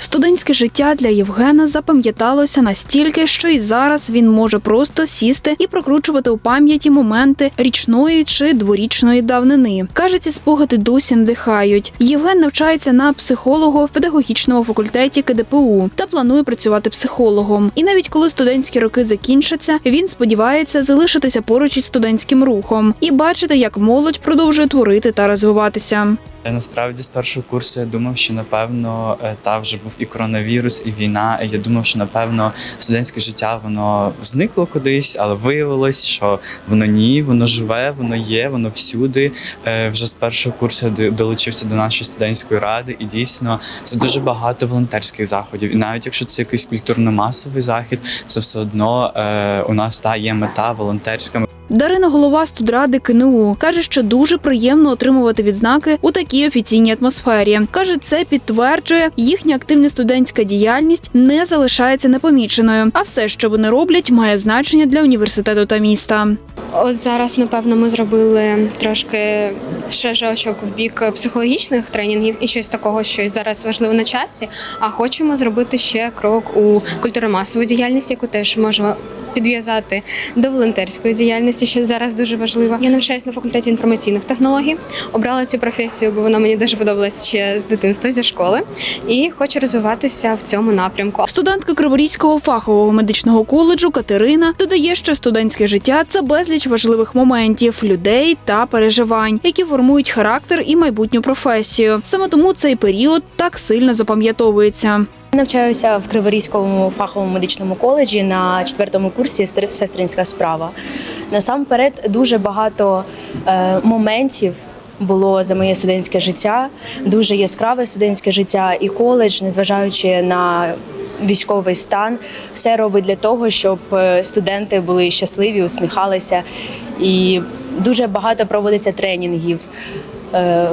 Студентське життя для Євгена запам'яталося настільки, що і зараз він може просто сісти і прокручувати у пам'яті моменти річної чи дворічної давнини. Каже, ці спогади досі надихають. Євген навчається на психолога в педагогічному факультеті КДПУ та планує працювати психологом. І навіть коли студентські роки закінчаться, він сподівається залишитися поруч із студентським рухом і бачити, як молодь продовжує творити та розвиватися. Е, Насправді з першого курсу я думав, що напевно е, та вже був і коронавірус, і війна. Я думав, що напевно студентське життя воно зникло кудись, але виявилось, що воно ні, воно живе, воно є, воно всюди. Е, Вже з першого курсу я долучився до нашої студентської ради, і дійсно це дуже багато волонтерських заходів. І навіть якщо це якийсь культурно-масовий захід, це все одно у нас та є мета волонтерська. Дарина голова студради КНУ каже, що дуже приємно отримувати відзнаки у такій офіційній атмосфері. каже, це підтверджує, їхня активна студентська діяльність не залишається непоміченою, а все, що вони роблять, має значення для університету та міста. От зараз, напевно, ми зробили трошки ще жочок в бік психологічних тренінгів і щось такого, що зараз важливо на часі. А хочемо зробити ще крок у культуро-масову діяльність, яку теж можемо підв'язати до волонтерської діяльності, що зараз дуже важливо. Я навчаюсь на факультеті інформаційних технологій. Обрала цю професію, бо вона мені дуже подобалась ще з дитинства зі школи, і хочу розвиватися в цьому напрямку. Студентка Криворізького фахового медичного коледжу Катерина додає, що студентське життя це безліч важливих моментів, людей та переживань, які формують характер і майбутню професію. Саме тому цей період так сильно запам'ятовується. Навчаюся в Криворізькому фаховому медичному коледжі на четвертому курсі «Сестри- сестринська справа. Насамперед дуже багато е, моментів. Було за моє студентське життя, дуже яскраве студентське життя, і коледж, незважаючи на військовий стан, все робить для того, щоб е, студенти були щасливі, усміхалися. І дуже багато проводиться тренінгів. Е,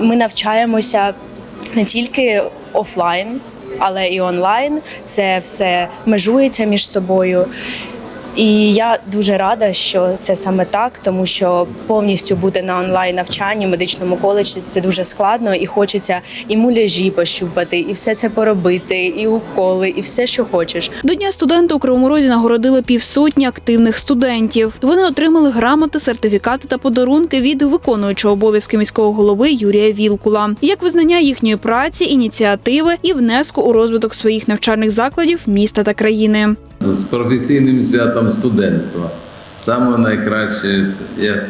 Ми навчаємося не тільки офлайн, але і онлайн. Це все межується між собою. І я дуже рада, що це саме так, тому що повністю бути на онлайн навчанні в медичному коледжі це дуже складно, і хочеться і муляжі пощупати, і все це поробити, і уколи, і все, що хочеш. До дня студента у Кривому Розі нагородили півсотні активних студентів. Вони отримали грамоти, сертифікати та подарунки від виконуючого обов'язки міського голови Юрія Вілкула, як визнання їхньої праці, ініціативи і внеску у розвиток своїх навчальних закладів міста та країни. З професійним святом студентства. Саме найкраще як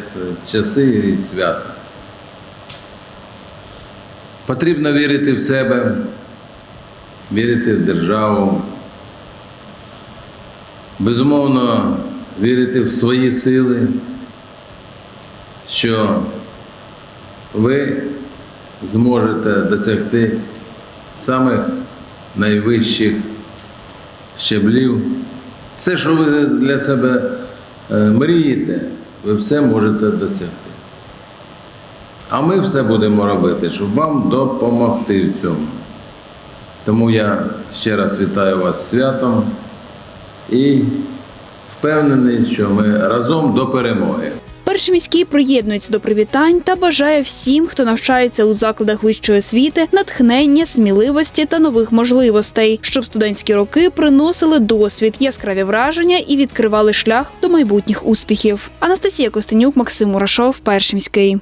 часи і свята. Потрібно вірити в себе, вірити в державу. Безумовно, вірити в свої сили, що ви зможете досягти самих найвищих щеблів. Все, що ви для себе е, мрієте, ви все можете досягти. А ми все будемо робити, щоб вам допомогти в цьому. Тому я ще раз вітаю вас святом і впевнений, що ми разом до перемоги. Перший міський приєднується до привітань та бажає всім, хто навчається у закладах вищої освіти, натхнення, сміливості та нових можливостей, щоб студентські роки приносили досвід, яскраві враження і відкривали шлях до майбутніх успіхів. Анастасія Костенюк, Максим Мурашов, Перший міський.